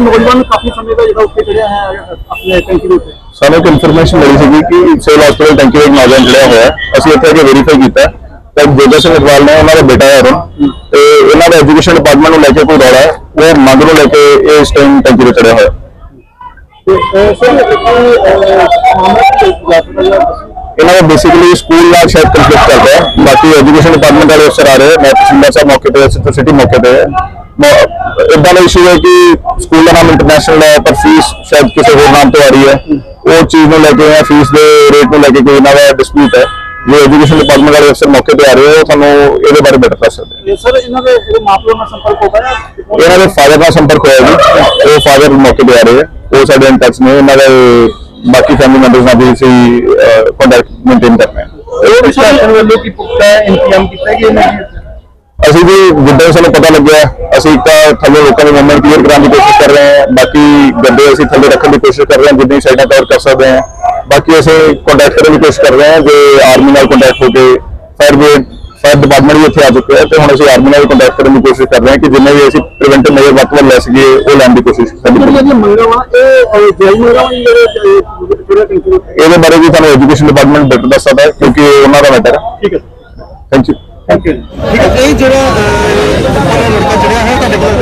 ਨੌਜਵਾਨ ਕਾਫੀ ਸਮੇਂ ਦਾ ਜਿਹੜਾ ਉੱਤੇ ਚੜਿਆ ਹੈ ਆਪਣੇ ਟੈਂਕੀ ਦੇ ਉੱਤੇ। ਸਾਨੂੰ ਇੱਕ ਇਨਫੋਰਮੇਸ਼ਨ ਮਿਲੀ ਸੀਗੀ ਕਿ ਸਿਵਲ ਹਸਪੀਟਲ ਟੈਂਕੀ ਵਿੱਚ ਨੌਜਵਾਨ ਜਿਹੜਾ ਹੋਇਆ ਹੈ। ਅਸੀਂ ਇੱਥੇ ਆ ਕੇ ਵੈਰੀਫਾਈ ਕੀਤਾ। ਤਾਂ ਜੋਗਾ ਸਿੰਘ ਅਗਰਵਾਲ ਨੇ ਉਹਨਾਂ ਦਾ ਬੇਟਾ ਹੈ ਅਰੁਣ ਤੇ ਇਹਨਾਂ ਦਾ ਐਜੂਕੇਸ਼ਨ ਡਿਪਾਰਟਮੈਂਟ ਨੂੰ ਲੈ ਕੇ ਕੋਈ ਰੌਲਾ ਹੈ ਉਹ ਮੰਗ ਨੂੰ ਲੈ ਕੇ ਇਹ ਇਸ ਟਾਈਮ ਟੈਂਕੀ ਤੇ ਚੜਿਆ ਹੋਇਆ। ਤੇ ਸਰ ਇੱਕ ਮਾਮਲਾ ਕੀ ਹੈ ਇਹਨਾਂ ਦਾ ਬੇਸਿਕਲੀ ਸਕੂਲ ਨਾਲ ਸ਼ਾਇਦ ਕੰਫਲਿਕਟ ਰਿਹਾ ਹੈ ਬਾਕੀ ਐਜੂਕੇਸ਼ਨ ਡਿਪਾਰਟਮੈਂਟ ਵਾਲੇ ਅਫਸਰ ਆ ਰਹੇ ਹੈ ਮੈਂ ਤਹਿਸੀਲਦਾਰ ਸਾਹਿਬ ਮੌਕੇ ਤੇ ਸਿੱਧੂ ਸਿਟੀ ਮੌਕੇ ਤੇ ਹੈ। ਇਦਾਂ ਦਾ ਇਸ਼ੂ ਹੈ ਕਿ ਸਕੂਲ ਦਾ ਨਾਮ ਇੰਟਰਨੈਸ਼ਨਲ ਹੈ ਪਰ ਫੀਸ ਸ਼ਾਇਦ ਕਿਸੇ ਹੋਰ ਨਾਮ ਤੋਂ ਆ ਰਹੀ ਹੈ। ਉਹ ਚੀਜ਼ ਨੂੰ ਲੈ ਕੇ ਜਾਂ ਫੀਸ ਦੇ ਰੇਟ ਨੂੰ ਲੈ ਕੇ ਕੋਈ ਇਹਨਾਂ ਦਾ ਡਿਸਪਿਊਟ ਹੈ। ਜੋ ਐਜੂਕੇਸ਼ਨ ਡਿਪਾਰਟਮੈਂਟ ਵਾਲੇ ਅਫਸਰ ਮੌਕੇ ਤੇ ਆ ਰਹੇ ਹੋ ਤੁਹਾਨੂੰ ਇਹਦੇ ਬਾਰੇ ਬੈਟਰ ਦੱਸ ਸਕਦੇ ਇਹ ਸਰ ਇਹਨਾਂ ਦੇ ਜਿਹੜੇ ਮਾਪਿਆਂ ਨਾਲ ਸੰਪਰਕ ਹੋ ਗਿਆ ਹੈ। ਇਹਨਾਂ ਦੇ ਫਾਦਰ ਨਾਲ ਸੰਪਰਕ ਹੋਇਆ ਜੀ। ਉਹ ਫਾਦਰ ਮੌਕੇ ਤੇ ਆ ਰਹੇ ਹੈ। ਉਹ ਸਾਡੇ ਇਨ ਟੱਚ ਨੇ। ਇਹਨਾਂ ਦੇ ਬਾਕੀ ਫੈਮਿਲੀ ਮੈਂਬਰਸ ਨਾਲ ਵੀ ਅਸੀਂ ਕੰਟੈਕਟ ਮੇਨਟੇਨ ਕਰ ਰਹੇ ਹਾਂ। ਉਹ ਪ੍ਰਸ਼ਾਸਨ ਵੱਲੋਂ ਕੀ ਪੁਖਤਾ ਇੰਤਜ਼ਾਮ ਕੀਤਾ ਗਿਆ ਇਹਨਾਂ ਦੀ ਅਸੀਂ ਵੀ ਜਿੱਦਾਂ ਸਾਨੂੰ ਪਤਾ ਲੱਗਿਆ ਅਸੀਂ ਤਾਂ ਥੱਲੇ ਲੋਕਾਂ ਦੇ ਮੂਵਮੈਂਟ ਕਲੀਅਰ ਕਰਾਉਣ ਦੀ ਕੋਸ਼ਿਸ਼ ਕਰ ਰਹੇ ਹਾਂ। ਬਾਕੀ ਗੱਡੇ ਅਸੀਂ ਥੱਲੇ ਰੱਖਣ ਦੀ ਕੋਸ਼ਿਸ਼ ਕਰ ਰਹੇ ਹਾਂ ਜਿੰਨੀ ਸਾਈਡਾਂ ਕਵਰ ਕਰ ਸਕਦੇ ਹਾਂ। ਬਾਕੀ ਅਸੀਂ ਕੰਟੈਕਟ ਕਰਨ ਦੀ ਕੋਸ਼ਿਸ਼ ਕਰ ਰਹੇ ਹਾਂ ਜੇ ਆਰਮੀ ਨਾਲ ਕੰਟੈਕਟ ਹੋ ਕੇ ਫਾਇਰ ਬ੍ਰਿਗੇਡ ਫਾਇਰ ਡਿਪਾਰਟਮੈਂਟ ਵੀ ਇੱਥੇ ਆ ਚੁੱਕੇ ਹੈ ਤੇ ਹੁਣ ਅਸੀਂ ਆਰਮੀ ਨਾਲ ਕੰਟੈਕਟ ਕਰਨ ਦੀ ਕੋਸ਼ਿਸ਼ ਕਰ ਰਹੇ ਹਾਂ ਕਿ ਜਿੰਨੇ ਵੀ ਅਸੀਂ ਪ੍ਰੀਵੈਂਟਿਵ ਮੇਜਰ ਵੱਧ ਤੋਂ ਲੈ ਸਕੀਏ ਉਹ ਲੈਣ ਦੀ ਕੋਸ਼ਿਸ਼ ਸਾਡੀ ਇਹਦੇ ਬਾਰੇ ਵੀ ਤੁਹਾਨੂੰ ਐਜੂਕੇਸ਼ਨ ਡਿਪਾਰਟਮੈਂਟ ਬੈਟਰ ਦੱਸ ਸਕਦਾ ਹੈ ਕਿਉਂਕਿ ਉਹਨਾਂ ਦਾ ਮੈਟਰ ਹੈ। ਠੀਕ ਹੈ। ਥੈਂਕ ਯੂ ਥੈਂਕ ਯੂ ਠੀਕ ਹੈ ਇਹ ਜਿਹੜਾ ਅਹ, ਲੜਕਾ ਚੜਿਆ ਹੈ ਤੁਹਾਡੇ ਕੋਲ।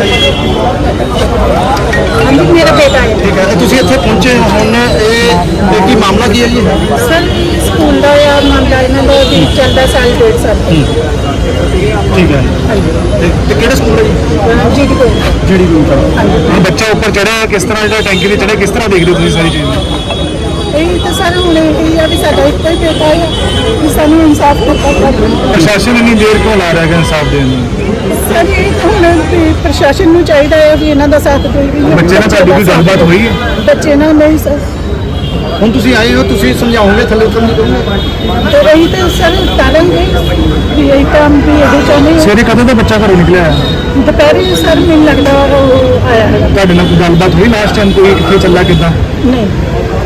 ਹਾਂਜੀ ਮੇਰਾ ਬੇਟਾ ਹੈ। ਠੀਕ ਹੈ ਇਹ ਤੁਸੀਂ ਇੱਥੇ ਪਹੁੰਚੇ ਹੋ ਹੁਣ ਇਹ ਇਹ ਕੀ ਮਾਮਲਾ ਕੀ ਹੈ ਜੀ? ਸਰ ਸਕੂਲ ਦਾ ਯਾਰ ਮਾਮਲਾ ਇਹਨਾਂ ਦਾ ਵੀ ਚੱਲਦਾ ਸਾਲ ਡੇਢ ਸਾਲ। ਤੋਂ। ਠੀਕ ਹੈ। ਤੇ ਤੇ ਕਿਹੜੇ ਸਕੂਲ ਹੈ ਜੀ? ਜੀ ਦੀ ਕੋਈ ਜਿਹੜੀ ਰੂਮ ਹੁਣ ਬੱਚਾ ਉੱਪਰ ਚੜਿਆ ਕਿਸ ਤਰ੍ਹਾਂ ਜਿਹੜਾ ਟੈਂਕੀ ਤੇ ਚੜਿਆ ਕਿਸ ਤਰ੍ਹਾਂ ਦੇਖਦੇ ਹੋ ਤੁਸੀਂ ਸਾਰੀ ਚੀਜ਼? ਨੂੰ ਇਹ ਤਾਂ ਸਰ ਹੁਣ ਇਹ ਆ ਵੀ ਸਾਡਾ ਇੱਕੋ ਹੀ ਬੇਟਾ ਹੈ ਕਿ ਸਾਨੂੰ ਇਨਸਾਫ ਦਿੱਤਾ ਜਾਵੇ। ਪ੍ਰਸ਼ਾਸਨ ਇੰਨੀ ਦੇਰ ਕਿਉਂ ਲਾ ਰਿਹਾ ਹੈ ਇਨਸਾਫ ਦੇਣ ਨੂੰ? ਸਰ ਇਹ ਤਾਂ ਹੁਣ ਵੀ ਪ੍ਰਸ਼ਾਸਨ ਨੂੰ ਚਾਹੀਦਾ ਹੈ ਵੀ ਇਹਨਾਂ ਦਾ ਸਾਥ ਕੋਈ ਵੀ ਬੱਚੇ ਨਾਲ ਤੁਹਾਡੀ ਕੋਈ ਗੱਲਬਾਤ ਹੋਈ ਹੈ? ਬੱਚੇ ਨਾਲ ਨਹੀਂ ਸਰ। ਹੁਣ ਤੁਸੀਂ ਆਏ ਹੋ ਤੁਸੀਂ ਸਮਝਾਓਗੇ ਥੱਲੇ ਉਤਰਨ ਦੀ ਕਹੋਗੇ ਤੇ ਰਹੀ ਤਾਂ ਸਰ ਤਾਰਾਂਗੇ ਵੀ ਇਹ ਕੰਮ ਵੀ ਇਹ ਚਾਹੁੰਦੇ ਹਾਂ। ਸਵੇਰੇ ਕਦੋਂ ਦਾ ਬੱਚਾ ਘਰੋਂ ਨਿਕਲਿਆ ਹੈ? ਦੁਪਹਿਰੇ ਸਰ ਮੈਨੂੰ ਲੱਗਦਾ ਉਹ ਆਇਆ ਹੈ ਤੁਹਾਡੇ ਨਾਲ ਕੋਈ ਗੱਲਬਾਤ ਹੋਈ? ਲਾਸਟ ਟਾਈਮ ਕੋਈ ਕਿੱਥੇ ਚੱਲਾ ਕਿੱਦਾਂ? ਨਹੀਂ।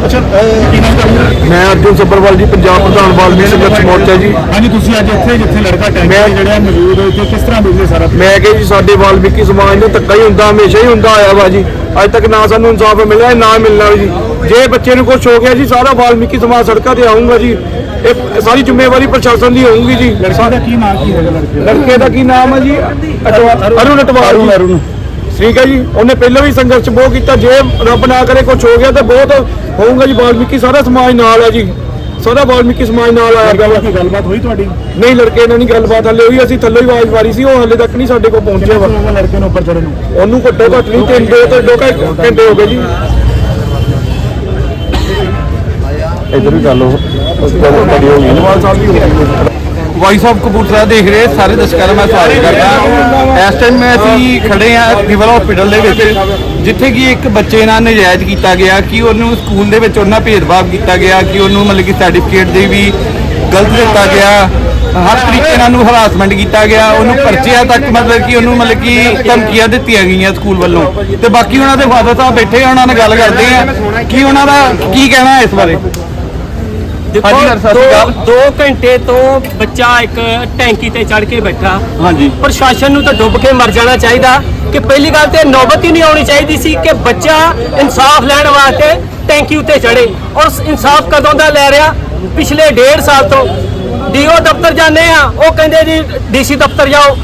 ਅੱਛਾ ਕੀ ਨਾਮ ਤੁਹਾਡਾ? ਮੈਂ ਅਰਜੁਨ ਸੱਬਰਵਾਲ ਜੀ ਪੰਜਾਬ ਪ੍ਰਧਾਨ ਵਾਲਮੀਕ ਸੰਘਰਸ਼ ਮੋਰਚਾ ਜੀ। ਹਾਂਜੀ ਤੁਸੀਂ ਅੱਜ ਇੱਥੇ ਜਿੱਥੇ ਲੜਕਾ ਟੈਂਕੀ ਜਿਹੜਾ ਮੌਜੂਦ ਹੈ ਇੱਥੇ ਕਿਸ ਤਰ੍ਹਾਂ ਦੇਖਦੇ ਸਾਰਾ ਮੈਂ ਕਿਹਾ ਜੀ ਸਾਡੇ ਵਾਲਮੀਕੀ ਸਮਾਜ ਨੂੰ ਧੱਕਾ ਹੀ ਹੁੰਦਾ ਹਮੇਸ਼ਾ ਹੀ ਹੁੰਦਾ ਆਇਆ ਵਾ ਜੀ। ਅੱਜ ਤੱਕ ਨਾ ਸਾਨੂੰ ਇਨਸਾਫ ਮਿਲਿਆ ਨਾ ਮਿਲਣਾ ਜੀ। ਜੇ ਬੱਚੇ ਨੂੰ ਕੁਝ ਹੋ ਗਿਆ ਜੀ ਸਾਰਾ ਵਾਲਮੀਕੀ ਸਮਾਜ ਸੜਕਾਂ ਤੇ ਆਊਗਾ ਜੀ। ਇਹ ਸਾਰੀ ਜ਼ਿੰਮੇਵਾਰੀ ਪ੍ਰਸ਼ਾਸਨ ਦੀ ਹੋਊਗੀ ਜੀ। ਲੜਕਾ ਦਾ ਕੀ ਨਾਮ ਕੀ ਹੈਗਾ ਲੜਕੇ ਦਾ? ਲੜਕੇ ਦਾ ਕੀ ਨਾਮ ਹੈ ਜੀ? ਅਟਵਾ- ਅਰੁਣ ਅਟਵਾਲ ਜੀ। ਅਰੁਣ। ਠੀਕ ਹੈ ਜੀ ਉਹਨੇ ਪਹਿਲਾਂ ਵੀ ਸੰਘਰਸ਼ ਬਹੁਤ ਕੀਤਾ ਜੇ ਰੱਬ ਨਾ ਕਰੇ ਕੁਝ ਹੋ ਗਿਆ ਤਾਂ ਬਹੁਤ ਹੋਊਗਾ ਜੀ ਵਾਲਮੀਕੀ ਸਾਰਾ ਸਮਾਜ ਨਾਲ ਹੈ ਜੀ। ਸਾਰਾ ਵਾਲਮੀਕੀ ਸਮਾਜ ਨਾਲ ਆਇਆ। ਕੋਈ ਗੱਲਬਾਤ ਹੋਈ ਤੁਹਾਡੀ? ਨਹੀਂ ਲੜਕੇ ਨਾਲ ਨਹੀਂ ਗੱਲਬਾਤ ਹਲੇ ਹੋਈ ਅਸੀਂ ਥੱਲੇ ਹੀ ਆਵਾਜ਼ ਮਾਰੀ ਸੀ ਉਹ ਹਲੇ ਤੱਕ ਨਹੀਂ ਸਾਡੇ ਕੋਲ ਪਹੁੰਚਿਆ ਵਾ। ਉਹ ਲੜਕੇ ਨੂੰ ਉੱਪਰ ਚੜਨ ਨੂੰ? ਉਹਨੂੰ ਘੱਟੋ ਘੱਟ ਨਹੀਂ ਤਿੰਨ ਦੋ ਤੋਂ ਦੋ ਘੰਟੇ ਹੋ ਗਏ ਜੀ। ਇਧਰ ਵੀ ਗੱਲ ਹੋ ਬੜੀ ਹੋ ਗਈ ਨਵਾਜ਼ ਸਾਹਿਬ ਵੀ ਹੋ ਗਈ ਵਾਇਸ ਆਫ ਕਪੂਰਥਲਾ ਦੇਖ ਰਹੇ, ਸਾਰੇ ਦਰਸ਼ਕਾਂ ਦਾ ਮੈਂ ਸਵਾਗਤ ਕਰਦਾ। ਇਸ ਟਾਈਮ ਮੈਂ ਅਸੀਂ ਖੜੇ ਆ ਸਿਵਲ ਹਸਪੀਟਲ ਦੇ ਵਿੱਚ, ਜਿੱਥੇ ਕਿ ਇੱਕ ਬੱਚੇ ਨਾਲ ਨਜਾਇਜ਼ ਕੀਤਾ ਗਿਆ, ਕਿ ਉਹਨੂੰ ਸਕੂਲ ਦੇ ਵਿੱਚ ਉਹਨਾਂ ਭੇਦਭਾਵ ਕੀਤਾ ਗਿਆ, ਕਿ ਉਹਨੂੰ ਮਤਲਬ ਕਿ ਸਰਟੀਫਿਕੇਟ ਦੀ ਵੀ ਗਲਤ ਦਿੱਤਾ ਗਿਆ। ਹਰ ਤਰੀਕੇ ਨਾਲ ਉਹਨੂੰ ਹਰਾਸਮੈਂਟ ਕੀਤਾ ਗਿਆ, ਉਹਨੂੰ ਪਰਚਿਆਂ ਤੱਕ ਮਤਲਬ ਕਿ ਉਹਨੂੰ ਮਤਲਬ ਕਿ ਧਮਕੀਆਂ ਦਿੱਤੀਆਂ ਗਈਆਂ ਸਕੂਲ ਵੱਲੋਂ। ਤੇ ਬਾਕੀ ਉਹਨਾਂ ਦੇ ਫਾਦਰ ਸਾਹਿਬ ਬੈਠੇ ਆ, ਉਹਨਾਂ ਨਾਲ ਗੱਲ ਕਰਦੇ ਆ, ਕਿ ਉਹਨਾਂ ਦਾ, ਕੀ ਕਹਿਣਾ ਇਸ ਬਾਰੇ? ਹਾਂਜੀ ਸਰ, ਸਤਿ ਸ਼੍ਰੀ ਅਕਾਲ। ਦੋ- ਦੋ ਘੰਟੇ ਤੋਂ ਬੱਚਾ ਇੱਕ ਟੈਂਕੀ ਤੇ ਚੜ ਕੇ ਬੈਠਾ। ਹਾਂਜੀ। ਪ੍ਰਸ਼ਾਸਨ ਨੂੰ ਤਾਂ ਡੁੱਬ ਕੇ ਮਰ ਜਾਣਾ ਚਾਹੀਦਾ ਕਿ ਪਹਿਲੀ ਗੱਲ ਤੇ ਨੌਬਤ ਹੀ ਨਹੀਂ ਆਉਣੀ ਚਾਹੀਦੀ ਸੀ ਕਿ ਬੱਚਾ ਇਨਸਾਫ ਲੈਣ ਵਾਸਤੇ ਟੈਂਕੀ ਉੱਤੇ ਚੜੇ ਔਰ ਇਨਸਾਫ ਕਦੋਂ ਦਾ ਲੈ ਰਿਹਾ? ਪਿਛਲੇ ਡੇਢ ਸਾਲ ਤੋਂ। ਡੀਓ ਦਫ਼ਤਰ ਜਾਂਦੇ ਆ ਉਹ ਕਹਿੰਦੇ ਜੀ ਡੀਸੀ ਦਫ਼ਤਰ ਜਾਓ।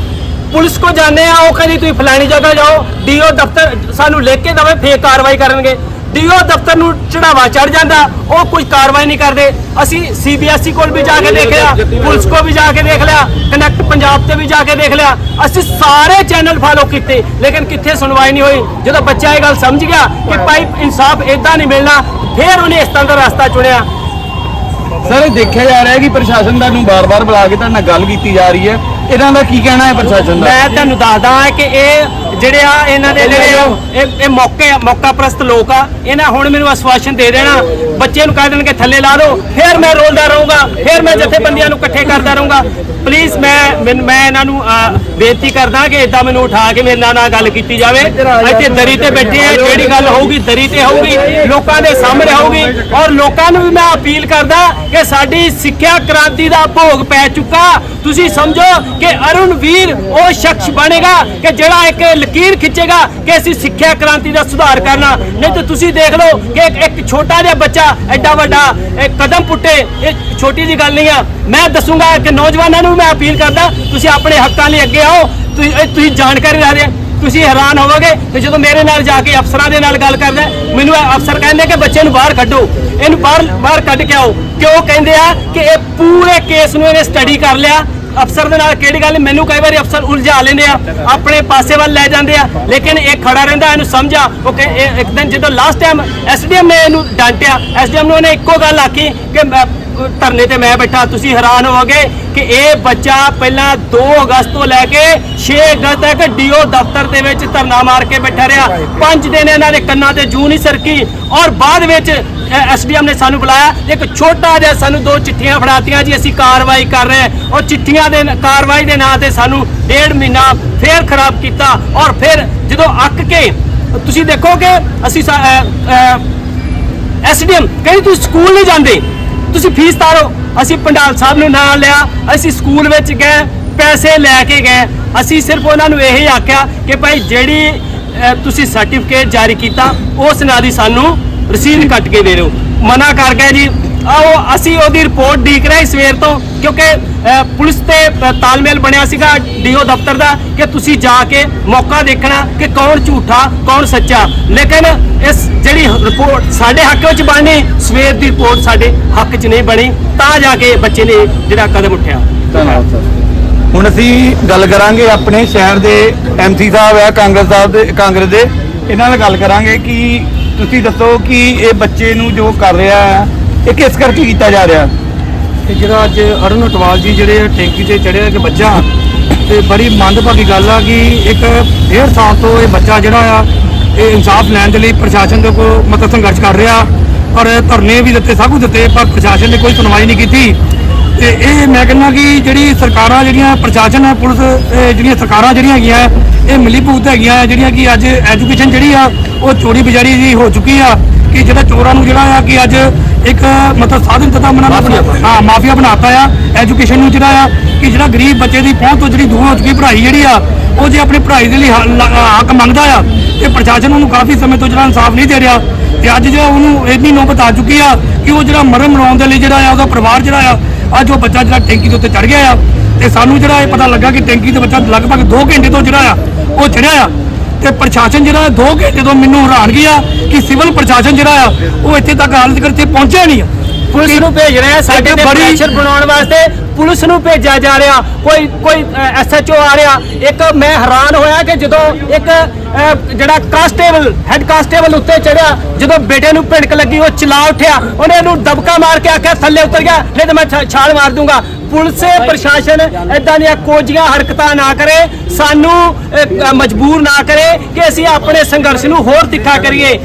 ਪੁਲਿਸ ਕੋ ਜਾਂਦੇ ਆ ਉਹ ਕਹਿੰਦੀ ਤੁਸੀਂ ਫਲਾਣੀ ਜਗ੍ਹਾ ਜਾਓ। ਡੀਓ ਦਫ਼ਤਰ ਸਾਨੂੰ ਲਿਖ ਕੇ ਦਵੇ ਫੇਰ ਕਾਰਵਾਈ ਕਰਨਗੇ। ਡੀਓ ਦਫ਼ਤਰ ਨੂੰ ਚੜਾਵਾ ਚੜ ਜਾਂਦਾ, ਉਹ ਕੋਈ ਕਾਰਵਾਈ ਨਹੀਂ ਕਰਦੇ। ਅਸੀਂ ਸੀਬੀਐਸਈ ਕੋਲ ਵੀ ਜਾ ਕੇ ਦੇਖ ਪੁਲਿਸ ਕੋ ਵੀ ਜਾ ਕੇ ਦੇਖ ਲਿਆ, ਕਨੈਕਟ ਪੰਜਾਬ ਤੇ ਵੀ ਜਾ ਕੇ ਦੇਖ ਲਿਆ। ਅਸੀਂ ਸਾਰੇ ਚੈਨਲ ਫਾਲੋ ਕੀਤੇ, ਲੇਕਿਨ ਕਿੱਥੇ ਸੁਣਵਾਈ ਨਹੀਂ ਹੋਈ। ਜਦੋਂ ਬੱਚਾ ਇਹ ਗੱਲ ਸਮਝ ਗਿਆ ਕਿ ਭਾਈ ਇਨਸਾਫ ਇਦਾਂ ਨਹੀਂ ਮਿਲਣਾ, ਫਿਰ ਉਹਨੇ ਇਸ ਤਰ੍ਹਾਂ ਦਾ ਰਸਤਾ ਚੁਣਿਆ। ਸਰ ਦੇਖਿਆ ਜਾ ਰਿਹਾ ਹੈ ਕਿ ਪ੍ਰਸ਼ਾਸਨ ਦਾ ਨੂੰ ਬਾਰ-ਬਾਰ ਬੁਲਾ ਕੇ ਤੁਹਾਡੇ ਨਾਲ ਗੱਲ ਕੀਤੀ ਜਾ ਰਹੀ ਹੈ। ਇਹਨਾਂ ਦਾ ਕੀ ਕਹਿਣਾ ਹੈ ਪ੍ਰਸ਼ਾਸਨ ਦਾ? ਮੈਂ ਤੁਹਾਨੂੰ ਦੱਸਦਾ ਹਾਂ ਕਿ ਇਹ ਜਿਹੜੇ ਆ ਇਹਨਾਂ ਦੇ ਜਿਹੜੇ ਆ, ਇਹ ਇਹ ਮੌਕੇ ਮੌਕਾ ਪ੍ਰਸਤ ਲੋਕ ਆ। ਇਹਨਾਂ ਹੁਣ ਮੈਨੂੰ ਆਸ਼ਵਾਸਨ ਦੇ ਦੇਣਾ ਬੱਚੇ ਨੂੰ ਕਹਿ ਦੇਣਗੇ ਥੱਲੇ ਲਾ ਦਿਓ। ਫਿਰ ਮੈਂ ਰੋਲਦਾ ਰਹੂੰਗਾ ਫਿਰ ਮੈਂ ਜਥੇਬੰਦੀਆਂ ਨੂੰ ਇਕੱਠੇ ਕਰਦਾ ਰਹੂੰਗਾ। ਪਲੀਜ਼ ਮੈਂ ਮੈਨ- ਮੈਂ ਇਹਨਾਂ ਨੂੰ ਅਹ, ਬੇਨਤੀ ਕਰਦਾ ਕਿ ਇਦਾਂ ਮੈਨੂੰ ਉਠਾ ਕੇ ਮੇਰੇ ਨਾਲ ਨਾਲ ਗੱਲ ਕੀਤੀ ਜਾਵੇ। ਇੱਥੇ ਦਰੀ ਤੇ ਬੈਠੇ ਆ ਜਿਹੜੀ ਗੱਲ ਹੋਊਗੀ ਦਰੀ ਤੇ ਹੋਊਗੀ ਲੋਕਾਂ ਦੇ ਸਾਹਮਣੇ ਹੋਊਗੀ। ਔਰ ਲੋਕਾਂ ਨੂੰ ਵੀ ਮੈਂ ਅਪੀਲ ਕਰਦਾ ਕਿ ਸਾਡੀ ਸਿੱਖਿਆ ਕ੍ਰਾਂਤੀ ਦਾ ਭੋਗ ਪੈ ਚੁੱਕਾ। ਤੁਸੀਂ ਸਮਝੋ ਕਿ ਅਰੁਣ ਵੀਰ ਉਹ ਸ਼ਖਸ ਬਣੇਗਾ ਕਿ ਜਿਹੜਾ ਇੱਕ ਲਕੀਰ ਖਿੱਚੇਗਾ ਕਿ ਅਸੀਂ ਸਿੱਖਿਆ ਕ੍ਰਾਂਤੀ ਦਾ ਸੁਧਾਰ ਕਰਨਾ। ਨਹੀਂ ਤਾਂ ਤੁਸੀਂ ਦੇਖ ਲਓ ਕਿ ਇੱਕ- ਛੋਟਾ ਜਿਹਾ ਬੱਚਾ ਐਡਾ ਵੱਡਾ, ਇਹ ਕਦਮ ਪੁੱਟੇ, ਇਹ ਛੋਟੀ ਜੀ ਗੱਲ ਨਹੀਂ ਆ। ਮੈਂ ਦੱਸੂਗਾ ਕਿ ਨੌਜਵਾਨਾਂ ਨੂੰ ਮੈਂ ਅਪੀਲ ਕਰਦਾ, ਤੁਸੀਂ ਆਪਣੇ ਹੱਕਾਂ ਲਈ ਅੱਗੇ ਆਓ, ਤੁਸੀਂ ਤੁਸੀਂ ਜਾਣਕਾਰੀ ਲੈ ਰਹੇ ਤੁਸੀਂ ਹੈਰਾਨ ਹੋਵੋਗੇ ਕਿ ਜਦੋਂ ਮੇਰੇ ਨਾਲ ਜਾ ਕੇ ਅਫਸਰਾਂ ਦੇ ਨਾਲ ਗੱਲ ਕਰਦਾ ਮੈਨੂੰ ਅਫਸਰ ਕਹਿੰਦੇ ਕਿ ਬੱਚੇ ਨੂੰ ਬਾਹਰ ਕੱਢੋ, ਇਹਨੂੰ ਬਾਹਰ ਬਾਹਰ ਕੱਢ ਕੇ ਆਓ। ਕਿ ਉਹ ਕਹਿੰਦੇ ਆ ਕਿ ਇਹ ਪੂਰੇ ਕੇਸ ਨੂੰ ਇਹਨੇ ਸਟੱਡੀ ਕਰ ਲਿਆ ਅਫਸਰ ਦੇ ਨਾਲ ਕਿਹੜੀ ਗੱਲ? ਮੈਨੂੰ ਕਈ ਵਾਰੀ ਅਫਸਰ ਉਲਝਾ ਲੈਂਦੇ ਆ, ਆਪਣੇ ਪਾਸੇ ਵੱਲ ਲੈ ਜਾਂਦੇ ਆ, ਲੇਕਿਨ ਇਹ ਖੜਾ ਰਹਿੰਦਾ, ਇਹਨੂੰ ਸਮਝਾ। ਉਹ ਕਿ ਇੱਕ ਦਿਨ ਜਦੋਂ ਲਾਸਟ ਟਾਈਮ ਐਸਡੀਐਮ ਨੇ ਇਹਨੂੰ ਡਾਂਟਿਆ ਐਸਡੀਐਮ ਨੂੰ ਇਹਨੇ ਇੱਕੋ ਗੱਲ ਆਖੀ ਕਿ ਮੈਂ- ਧਰਨੇ ਤੇ ਮੈਂ ਬੈਠਾ ਤੁਸੀਂ ਹੈਰਾਨ ਹੋਵੋਗੇ ਕਿ ਇਹ ਬੱਚਾ ਪਹਿਲਾਂ 2 ਅਗਸਤ ਤੋਂ ਲੈ ਕੇ 6 ਅਗਸਤ ਤੱਕ ਡੀਓ ਦਫ਼ਤਰ ਦੇ ਵਿੱਚ ਧਰਨਾ ਮਾਰ ਕੇ ਬੈਠਾ ਰਿਹਾ। ਪੰਜ ਦਿਨ ਇਹਨਾਂ ਦੇ ਕੰਨਾਂ ਤੇ ਜੂ ਨਹੀਂ ਸਰਕੀ ਔਰ ਬਾਅਦ ਵਿੱਚ ਐਸਡੀਐਮ ਨੇ ਸਾਨੂੰ ਬੁਲਾਇਆ। ਇੱਕ ਛੋਟਾ ਜਿਹਾ ਸਾਨੂੰ ਦੋ ਚਿੱਠੀਆਂ ਫੜਾਤੀਆਂ ਜੀ ਅਸੀਂ ਕਾਰਵਾਈ ਕਰ ਰਹੇ ਹਾਂ। ਔਰ ਚਿੱਠੀਆਂ ਦੇ ਕਾਰਵਾਈ ਦੇ ਨਾਂ ਤੇ ਸਾਨੂੰ ਡੇਢ ਮਹੀਨਾ ਫੇਰ ਖਰਾਬ ਕੀਤਾ ਔਰ ਫਿਰ ਜਦੋਂ ਅੱਕ ਕੇ ਤੁਸੀਂ ਦੇਖੋ ਕਿ ਅਸੀਂ ਸਾ- ਅ, ਅ, ਐਸਡੀਐਮ ਕਹਿੰਦੇ ਤੁਸੀਂ ਸਕੂਲ ਨਹੀਂ ਜਾਂਦੇ। ਤੁਸੀਂ ਫੀਸ ਤਾਰੋ। ਅਸੀਂ ਪੰਡਾਲ ਸਾਹਿਬ ਨੂੰ ਨਾਲ ਲਿਆ, ਅਸੀਂ ਸਕੂਲ ਵਿੱਚ ਗਏ, ਪੈਸੇ ਲੈ ਕੇ ਗਏ। ਅਸੀਂ ਸਿਰਫ ਉਹਨਾਂ ਨੂੰ ਇਹੀ ਆਖਿਆ ਕਿ ਭਾਈ ਜਿਹੜੀ ਤੁਸੀਂ ਸਰਟੀਫਿਕੇਟ ਜਾਰੀ ਕੀਤਾ, ਉਸ ਨਾਲ ਦੀ ਸਾਨੂੰ ਰਸੀਦ ਕੱਟ ਕੇ ਦੇ ਦਿਓ। ਮਨਾ ਕਰ ਗਏ ਜੀ। ਉਹ ਅਸੀਂ ਉਹਦੀ ਰਿਪੋਰਟ ਡੀਕ ਰਹੇ ਸਵੇਰ ਤੋਂ, ਕਿਉਂਕਿ ਪੁਲਿਸ ਤੇ ਤਾਲਮੇਲ ਬਣਿਆ ਸੀਗਾ ਡੀਓ ਦਫ਼ਤਰ ਦਾ ਕਿ ਤੁਸੀਂ ਜਾ ਕੇ ਮੌਕਾ ਦੇਖਣਾ ਕਿ ਕੌਣ ਝੂਠਾ, ਕੌਣ ਸੱਚਾ। ਲੇਕਿਨ ਇਸ ਜਿਹੜੀ ਰਿਪੋਰਟ ਸਾਡੇ ਹੱਕ ਵਿੱਚ ਬਣਨੀ, ਸਵੇਰ ਦੀ ਰਿਪੋਰਟ ਸਾਡੇ ਹੱਕ 'ਚ ਨਹੀਂ ਬਣੀ, ਤਾਂ ਜਾ ਕੇ ਬੱਚੇ ਨੇ ਜਿਹੜਾ ਕਦਮ ਉੱਠਿਆ। ਧੰਨਵਾਦ ਸਰ। ਹੁਣ ਅਸੀਂ ਗੱਲ ਕਰਾਂਗੇ ਆਪਣੇ ਸ਼ਹਿਰ ਦੇ ਐਮਸੀ ਸਾਹਿਬ ਆ ਕਾਂਗਰਸ ਸਾਹਿਬ ਦੇ, ਕਾਂਗਰਸ ਦੇ। ਇਹਨਾਂ ਨਾਲ ਗੱਲ ਕਰਾਂਗੇ ਕਿ ਤੁਸੀਂ ਦੱਸੋ ਕਿ ਇਹ ਬੱਚੇ ਨੂੰ ਜੋ ਕਰ ਰਿਹਾ ਹੈ ਇਹ ਕਿਸ ਕਰਕੇ ਕੀਤਾ ਜਾ ਰਿਹਾ? ਤੇ ਜਿਹੜਾ ਅੱਜ ਅਰੁਣ ਅਟਵਾਲ ਜੀ ਜਿਹੜੇ ਟੈਂਕੀ ਤੇ ਚੜਿਆ ਕਿ ਬੱਚਾ। ਤੇ ਬੜੀ ਮੰਦਭਾਗੀ ਗੱਲ ਆ ਕਿ ਇੱਕ ਡੇਢ ਸਾਲ ਤੋਂ ਇਹ ਬੱਚਾ ਜਿਹੜਾ ਆ, ਇਹ ਇਨਸਾਫ ਲੈਣ ਦੇ ਲਈ ਪ੍ਰਸ਼ਾਸਨ ਦੇ ਕੋਲ ਮਤਲਬ ਸੰਘਰਸ਼ ਕਰ ਰਿਹਾ। ਪਰ ਧਰਨੇ ਵੀ ਦਿੱਤੇ, ਸਭ ਕੁਝ ਦਿੱਤੇ, ਪਰ ਪ੍ਰਸ਼ਾਸਨ ਨੇ ਕੋਈ ਸੁਣਵਾਈ ਨਹੀਂ ਕੀਤੀ। ਤੇ ਇਹ ਮੈਂ ਕਹਿੰਦਾ ਕਿ ਜਿਹੜੀ ਸਰਕਾਰਾਂ ਜਿਹੜੀਆਂ, ਪ੍ਰਸ਼ਾਸਨ ਹੈ ਪੁਲਿਸ ਜਿਹੜੀਆਂ ਸਰਕਾਰਾਂ ਜਿਹੜੀਆਂ ਹੈਗੀਆਂ, ਇਹ ਮਿਲੀ ਹੈਗੀਆਂ ਜਿਹੜੀਆਂ ਕਿ ਅੱਜ ਐਜੂਕੇਸ਼ਨ ਜਿਹੜੀ ਆ, ਉਹ ਚੋਰੀ ਬਜਾਰੀ ਦੀ ਹੋ ਚੁੱਕੀ ਆ। ਕਿ ਜਿਹੜਾ ਚੋਰਾਂ ਨੂੰ ਜਿਹੜਾ ਆ ਕਿ ਅੱਜ ਇੱਕ ਮਤਲਬ ਸਾਧਨ ਤਤਾ ਬਣਾ ਹਾਂ ਮਾਫੀਆ ਬਣਾਤਾ ਆ ਐਜੂਕੇਸ਼ਨ ਨੂੰ ਜਿਹੜਾ ਆ ਕਿ ਜਿਹੜਾ ਗਰੀਬ ਬੱਚੇ ਦੀ ਪਹੁੰਚ ਤੋਂ ਜਿਹੜੀ ਦੂਰ ਹੋ ਚੁੱਕੀ ਪੜ੍ਹਾਈ ਜਿਹੜੀ ਆ ਉਹ ਜੇ ਆਪਣੀ ਪੜ੍ਹਾਈ ਦੇ ਲਈ ਹੱਕ ਮੰਗਦਾ ਆ ਤੇ ਪ੍ਰਸ਼ਾਸਨ ਉਹਨੂੰ ਕਾਫੀ ਸਮੇਂ ਤੋਂ ਜਿਹੜਾ ਇਨਸਾਫ ਨਹੀਂ ਦੇ ਰਿਹਾ ਤੇ ਅੱਜ ਜਿਹੜਾ ਉਹਨੂੰ ਇੰਨੀ ਨੌਬਤ ਆ ਚੁੱਕੀ ਆ ਕਿ ਉਹ ਜਿਹੜਾ ਮਰਨ ਮਰਾਉਣ ਦੇ ਲਈ ਜਿਹੜਾ ਆ ਉਹਦਾ ਪਰਿਵਾਰ ਜਿਹੜਾ ਆ ਅੱਜ ਉਹ ਬੱਚਾ ਜਿਹੜਾ ਟੈਂਕੀ ਦੇ ਉੱਤੇ ਚੜ ਗਿਆ ਆ ਤੇ ਸਾਨੂੰ ਜਿਹੜਾ ਇਹ ਪਤਾ ਲੱਗਾ ਕਿ ਟੈਂਕੀ ਤੇ ਬੱਚਾ ਲਗਭਗ 2 ਘੰਟੇ ਤੋਂ ਜਿਹੜਾ ਆ ਉਹ ਚੜਿਆ ਆ। ਤੇ ਪ੍ਰਸ਼ਾਸਨ ਜਿਹੜਾ 2 ਘੰਟੇ ਤੋਂ ਮੈਨੂੰ ਹੈਰਾਨਗੀ ਗਿਆ ਕਿ ਸਿਵਲ ਪ੍ਰਸ਼ਾਸਨ ਜਿਹੜਾ ਆ, ਉਹ ਇੱਥੇ ਤੱਕ ਹਾਲ ਤੱਕ ਇੱਥੇ ਪਹੁੰਚਿਆ ਨਹੀਂ ਆ। ਪੁਲਿਸ ਨੂੰ ਭੇਜ ਰਹੇ ਆ ਸਾਡੇ ਤੇ ਪ੍ਰੈਸ਼ਰ ਬਣਾਉਣ ਵਾਸਤੇ ਪੁਲਿਸ ਨੂੰ ਭੇਜਿਆ ਜਾ ਰਿਹਾ। ਕੋਈ ਕੋਈ ਐਸਐਚਓ ਆ ਰਿਹਾ। ਇੱਕ ਮੈਂ ਹੈਰਾਨ ਹੋਇਆ ਕਿ ਜਦੋਂ ਇੱਕ ਜਿਹੜਾ ਕਾਂਸਟੇਬਲ ਹੈੱਡ ਕਾਂਸਟੇਬਲ ਉੱਤੇ ਚੜਿਆ ਜਦੋਂ ਬੇਟੇ ਨੂੰ ਭਿਣਕ ਲੱਗੀ ਉਹ ਚਲਾ ਉੱਠਿਆ। ਉਹਨੇ ਇਹਨੂੰ ਦਬਕਾ ਮਾਰ ਕੇ ਆਖਿਆ ਥੱਲੇ ਉਤਰ ਗਿਆ ਨਹੀਂ ਤਾਂ ਮੈਂ ਛਾਲ ਮਾਰ ਦੂੰਗਾ। ਪੁਲਿਸ ਪ੍ਰਸ਼ਾਸਨ ਇਦਾਂ ਦੀਆਂ ਕੋਝੀਆਂ ਹਰਕਤਾਂ ਨਾ ਕਰੇ ਸਾਨੂੰ ਮਜਬੂਰ ਨਾ ਕਰੇ ਕਿ ਅਸੀਂ ਆਪਣੇ ਸੰਘਰਸ਼ ਨੂੰ ਹੋਰ ਤਿੱਖਾ ਕਰੀਏ।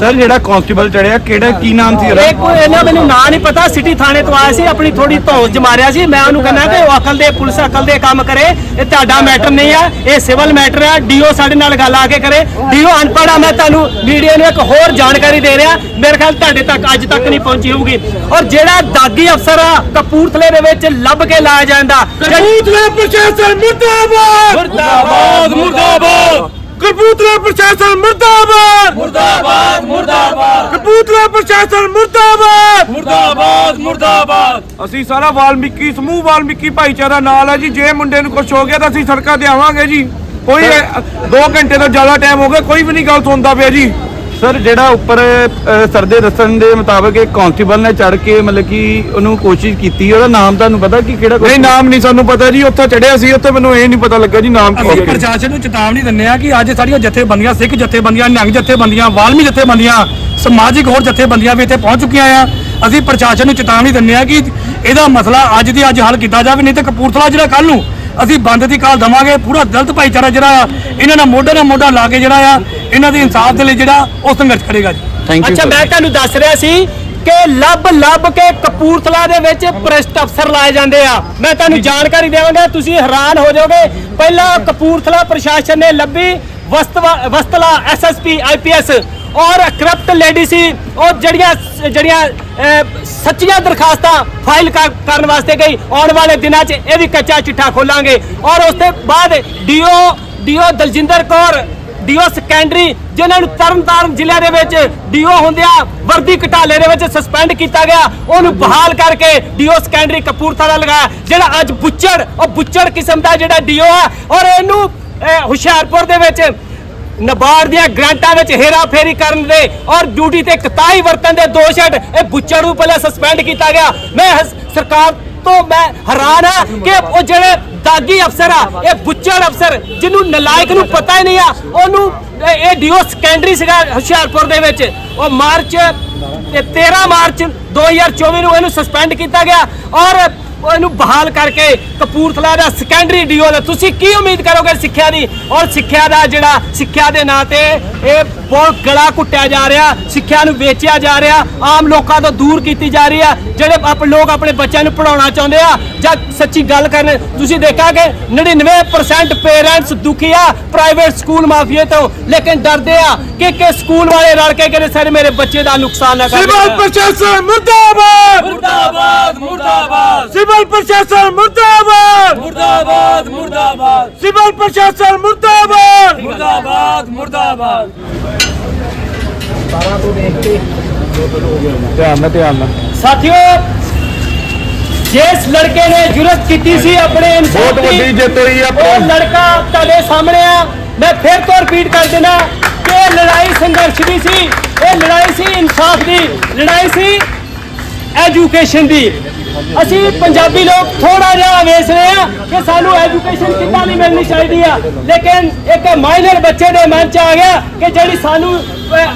ਸਰ ਜਿਹੜਾ ਕਾਂਸਟੇਬਲ ਚੜਿਆ ਕਿਹੜਾ ਕੀ ਨਾਮ ਸੀ ਉਹਦਾ? ਇਹ ਕੋਈ ਇਹਨਾਂ ਮੈਨੂੰ ਨਾਂ ਨਹੀਂ ਪਤਾ। ਸਿਟੀ ਥਾਣੇ ਤੋਂ ਆਇਆ ਸੀ ਆਪਣੀ ਥੋੜੀ ਧੌਂਸ ਜਮਾਰਿਆ ਸੀ। ਮੈਂ ਉਹਨੂੰ ਕਹਿੰਦਾ ਕਿ ਉਹ ਅਕਲ ਦੇ ਪੁਲਿਸ ਅਕਲ ਦੇ ਕੰਮ ਕਰੇ। ਇਹ ਤੁਹਾਡਾ ਮੈਟਰ ਨਹੀਂ ਆ ਇਹ ਸਿਵਲ ਮੈਟਰ ਆ। ਡੀਓ ਸਾਡੇ ਨਾਲ ਗੱਲ ਆ ਕੇ ਕਰੇ। ਡੀਓ ਅਨਪੜ੍ਹ ਆ ਮੈਂ ਤੁਹਾਨੂੰ ਮੀਡੀਆ ਨੂੰ ਇੱਕ ਹੋਰ ਜਾਣਕਾਰੀ ਦੇ ਰਿਹਾ। ਮੇਰੇ ਖਿਆਲ ਤੁਹਾਡੇ ਤੱਕ ਅੱਜ ਤੱਕ ਨਹੀਂ ਪਹੁੰਚੀ ਹੋਊਗੀ। ਔਰ ਜਿਹੜਾ ਦਾਗੀ ਅਫਸਰ ਆ ਕਪੂਰਥਲੇ ਦੇ ਵਿੱਚ ਲੱਭ ਕੇ ਲਾਇਆ ਜਾਂਦਾ। ਕਪੂਰਥਲੇ ਪ੍ਰਸ਼ਾਸਨ ਮੁਰਦਾਬਾਦ! ਮੁਰਦਾਬਾਦ ਮੁਰਦਾਬਾਦ! ਕਪੂਤਰਾ ਪ੍ਰਸ਼ਾਸਨ ਮੁਰਦਾਬਾਦ! ਮੁਰਦਾਬਾਦ ਮੁਰਦਾਬਾਦ! ਕਪੂਤਰਾ ਪ੍ਰਸ਼ਾਸਨ ਮੁਰਦਾਬਾਦ! ਮੁਰਦਾਬਾਦ ਮੁਰਦਾਬਾਦ! ਅਸੀਂ ਸਾਰਾ ਵਾਲਮੀਕੀ ਸਮੂਹ ਵਾਲਮੀਕੀ ਭਾਈਚਾਰਾ ਨਾਲ ਹੈ ਜੀ। ਜੇ ਮੁੰਡੇ ਨੂੰ ਕੁਝ ਹੋ ਗਿਆ ਤਾਂ ਅਸੀਂ ਸੜਕਾਂ ਤੇ ਆਵਾਂਗੇ ਜੀ। ਕੋਈ 2 ਘੰਟੇ ਤੋਂ ਜ਼ਿਆਦਾ ਟਾਈਮ ਹੋ ਗਿਆ ਕੋਈ ਵੀ ਨਹੀਂ ਗੱਲ ਸੁਣਦਾ ਪਿਆ ਜੀ। ਸਰ ਜਿਹੜਾ ਉੱਪਰ ਸਰ ਦੇ ਦੱਸਣ ਦੇ ਮੁਤਾਬਕ ਇੱਕ ਕਾਂਸਟੇਬਲ ਨੇ ਚੜ ਕੇ ਮਤਲਬ ਕਿ ਉਹਨੂੰ ਕੋਸ਼ਿਸ਼ ਕੀਤੀ ਉਹਦਾ ਨਾਮ ਤੁਹਾਨੂੰ ਪਤਾ ਕਿ ਕਿਹੜਾ ਨਹੀਂ ਨਾਮ ਨਹੀਂ ਸਾਨੂੰ ਪਤਾ ਜੀ ਉੱਥੇ ਚੜਿਆ ਸੀ ਉੱਥੇ ਮੈਨੂੰ ਇਹ ਨਹੀਂ ਪਤਾ ਲੱਗਾ ਜੀ ਨਾਮ ਕੀ ਅਸੀਂ ਹੈ ਪ੍ਰਸ਼ਾਸਨ ਨੂੰ ਚੇਤਾਵਨੀ ਦਿੰਦੇ ਆ ਕਿ ਅੱਜ ਸਾਡੀਆਂ ਜਥੇਬੰਦੀਆਂ ਸਿੱਖ ਜਥੇਬੰਦੀਆਂ ਨਿਹੰਗ ਜਥੇਬੰਦੀਆਂ ਵਾਲਮੀ ਜਥੇਬੰਦੀਆਂ ਸਮਾਜਿਕ ਹੋਰ ਜਥੇਬੰਦੀਆਂ ਵੀ ਇੱਥੇ ਪਹੁੰਚ ਚੁੱਕੀਆਂ ਆ। ਅਸੀਂ ਪ੍ਰਸ਼ਾਸਨ ਨੂੰ ਚੇਤਾਵਨੀ ਦਿੰਦੇ ਆ ਕਿ ਇਹਦਾ ਮਸਲਾ ਅੱਜ ਦੀ ਅੱਜ ਹੱਲ ਕੀਤਾ ਜਾਵੇ ਨਹੀਂ ਤੇ ਕਪੂਰਥਲਾ ਜਿਹੜਾ ਕੱਲ ਨੂੰ ਅਸੀਂ ਬੰਦ ਦੀ ਕਾਲ ਦਵਾਂਗੇ ਪੂਰਾ ਦਲਿਤ ਭਾਈਚਾਰਾ ਜਿਹੜਾ ਆ ਇਹਨਾਂ ਨਾਲ ਮੋਢੇ ਨਾਲ ਮੋਢਾ ਲਾ ਕੇ ਜਿਹੜਾ ਆ ਇਹਨਾਂ ਦੇ ਇਨਸਾਫ ਦੇ ਲਈ ਜਿਹੜਾ ਉਹ ਸੰਘਰਸ਼ ਕਰੇਗਾ ਜੀ। ਥੈਂਕ ਯੂ ਅੱਛਾ ਮੈਂ ਤੁਹਾਨੂੰ ਦੱਸ ਰਿਹਾ ਸੀ ਕਿ ਲੱਭ ਲੱਭ ਕੇ ਕਪੂਰਥਲਾ ਦੇ ਵਿੱਚ ਭ੍ਰਿਸ਼ਟ ਅਫਸਰ ਲਾਏ ਜਾਂਦੇ ਆ। ਮੈਂ ਤੁਹਾਨੂੰ ਜਾਣਕਾਰੀ ਦੇਵਾਂਗਾ ਤੁਸੀਂ ਹੈਰਾਨ ਹੋ ਜਾਓਗੇ। ਪਹਿਲਾਂ ਕਪੂਰਥਲਾ ਪ੍ਰਸ਼ਾਸਨ ਨੇ ਲੱਭੀ ਵਸਤਵਾ ਵਸਤਲਾ ਐਸਐਸਪੀ ਆਈਪੀਐਸ ਔਰ ਕਰਪਟ ਲੇਡੀ ਸੀ, ਉਹ ਜਿਹੜੀਆਂ ਜਿਹੜੀਆਂ ਸੱਚੀਆਂ ਦਰਖਾਸਤਾਂ ਫਾਈਲ ਕਰ- ਕਰਨ ਵਾਸਤੇ ਗਈ। ਆਉਣ ਵਾਲੇ ਦਿਨਾਂ 'ਚ ਇਹ ਵੀ ਕੱਚਾ ਚਿੱਠਾ ਖੋਲਾਂਗੇ। ਔਰ ਉਸ ਤੋਂ ਬਾਅਦ DO DO Daljinder Kaur, DO secondary, ਜਿਨ੍ਹਾਂ ਨੂੰ ਤਰਨਤਾਰਨ ਜ਼ਿਲ੍ਹੇ ਦੇ ਵਿੱਚ ਡੀਓ ਹੁੰਦਿਆਂ ਵਰਦੀ ਘਟਾਲੇ ਦੇ ਵਿੱਚ ਸਸਪੈਂਡ ਕੀਤਾ ਗਿਆ, ਉਹਨੂੰ ਬਹਾਲ ਕਰਕੇ ਡੀਓ ਸੈਕੰਡਰੀ ਕਪੂਰਥਲਾ ਲਗਾਇਆ, ਜਿਹੜਾ ਅੱਜ ਬੁੱਚੜ, ਉਹ ਬੁੱਚੜ ਕਿਸਮ ਦਾ ਜਿਹੜਾ ਡੀਓ ਆ ਔਰ ਇਹਨੂੰ ਹੁਸ਼ਿਆਰਪੁਰ ਦੇ ਵਿੱਚ ਨਬਾਰਡ ਦੀਆਂ ਗ੍ਰਾਂਟਾਂ ਵਿੱਚ ਹੇਰਾ ਕਰਨ ਦੇ ਔਰ ਡਿਊਟੀ ਤੇ ਕਤਾਈ ਵਰਤਨ ਦੇ ਦੋਸ਼ ਹੇਠ ਇਹ ਬੁੱਚੜ ਨੂੰ ਪਹਿਲਾਂ ਸਸਪੈਂਡ ਕੀਤਾ ਗਿਆ। ਮੈਂ ਸਰਕਾਰ ਤੋਂ ਮੈਂ ਹੈਰਾਨ ਆ ਕਿ ਉਹ ਜਿਹੜੇ ਦਾਗੀ ਅਫਸਰ ਆ, ਇਹ ਬੁੱਚੜ ਅਫਸਰ ਜਿਹਨੂੰ ਨਲਾਇਕ ਨੂੰ ਪਤਾ ਹੀ ਨਹੀਂ ਆ, ਉਹਨੂੰ ਇਹ- ਡੀਓ ਸੈਕੰਡਰੀ ਸੀਗਾ ਹੁਸ਼ਿਆਰਪੁਰ ਦੇ ਵਿੱਚ। ਉਹ ਮਾਰਚ ਤੇ 13 ਮਾਰਚ 2024 ਨੂੰ ਇਹਨੂੰ ਸਸਪੈਂਡ ਕੀਤਾ ਗਿਆ ਔਰ ਉਹ ਇਹਨੂੰ ਬਹਾਲ ਕਰਕੇ ਕਪੂਰਥਲਾ ਦਾ ਸੈਕੰਡਰੀ ਡੀਓ ਦਾ ਤੁਸੀਂ ਕੀ ਉਮੀਦ ਕਰੋਗੇ ਸਿੱਖਿਆ ਦੀ? ਔਰ ਸਿੱਖਿਆ ਦਾ ਜਿਹੜਾ ਸਿੱਖਿਆ ਦੇ ਨਾਂ ਤੇ ਇਹ ਬਹੁਤ ਗਲਾ ਘੁੱਟਿਆ ਜਾ ਰਿਹਾ ਸਿੱਖਿਆ ਨੂੰ ਵੇਚਿਆ ਜਾ ਰਿਹਾ ਆਮ ਲੋਕਾਂ ਤੋਂ ਦੂਰ ਕੀਤੀ ਜਾ ਰਹੀ ਆ ਜਿਹੜੇ ਆਪ ਲੋਕ ਆਪਣੇ ਬੱਚਿਆਂ ਨੂੰ ਪੜਾਉਣਾ ਚਾਹੁੰਦੇ ਆ ਜਾਂ ਸੱਚੀ ਗੱਲ ਕਰਨ ਤੁਸੀਂ ਦੇਖਾ ਕਿ 99% ਪੇਰੈਂਟਸ ਦੁਖੀ ਆ ਪ੍ਰਾਈਵੇਟ ਸਕੂਲ ਮਾਫੀਏ ਤੋਂ ਲੇਕਿਨ ਡਰਦੇ ਆ ਕਿ ਕਿ ਸਕੂਲ ਵਾਲੇ ਰਲ ਕੇ ਕਹਿੰਦੇ ਸਰ ਮੇਰੇ ਬੱਚੇ ਦਾ ਨੁਕਸਾਨ ਨਾ ਕਰ ਸਿਵਲ ਪ੍ਰਸ਼ਾਸਨ ਮੁਰਦਾਬਾਦ! ਮੁਰਦਾਬਾਦ ਮੁਰਦਾਬਾਦ! ਸਿਵਲ ਪ੍ਰਸ਼ਾਸਨ ਮੁਰਦਾਬਾਦ! ਮੁਰਦਾਬਾਦ ਮੁਰਦਾਬਾਦ! ਸਿਵਲ ਪ੍ਰਸ਼ਾਸਨ ਮੁਰਦਾਬਾਦ! ਮੁਰਦਾਬਾਦ ਮੁਰਦਾਬਾਦ! ਧਿਆਨ ਨਾਲ ਧਿਆਨ ਨਾਲ। ਸਾਥੀਓ ਜਿਸ ਲੜਕੇ ਨੇ ਜੁਰਤ ਕੀਤੀ ਸੀ ਆਪਣੇ ਇਨਸਾਫ ਬਹੁਤ ਦੀ, ਵੱਡੀ ਜਿੱਤ ਹੋਈ ਆ ਉਹ ਲੜਕਾ ਤੁਹਾਡੇ ਸਾਹਮਣੇ ਆ। ਮੈਂ ਫਿਰ ਤੋਂ ਰਿਪੀਟ ਕਰ ਦੇਣਾ ਕਿ ਇਹ ਲੜਾਈ ਸੰਘਰਸ਼ ਦੀ ਸੀ ਇਹ ਲੜਾਈ ਸੀ ਇਨਸਾਫ ਦੀ ਲੜਾਈ ਸੀ ਐਜੂਕੇਸ਼ਨ ਦੀ। ਅਸੀਂ ਪੰਜਾਬੀ ਲੋਕ ਥੋੜਾ ਜਿਹਾ ਵੇਚ ਰਹੇ ਆ ਕਿ ਸਾਨੂੰ ਐਜੂਕੇਸ਼ਨ ਕਿੱਦਾਂ ਨਹੀਂ ਮਿਲਣੀ ਚਾਹੀਦੀ ਆ ਲੇਕਿਨ ਇੱਕ ਮਾਈਨਰ ਬੱਚੇ ਦੇ ਮਨ ਚ ਆ ਗਿਆ ਕਿ ਜਿਹੜੀ ਸਾਨੂੰ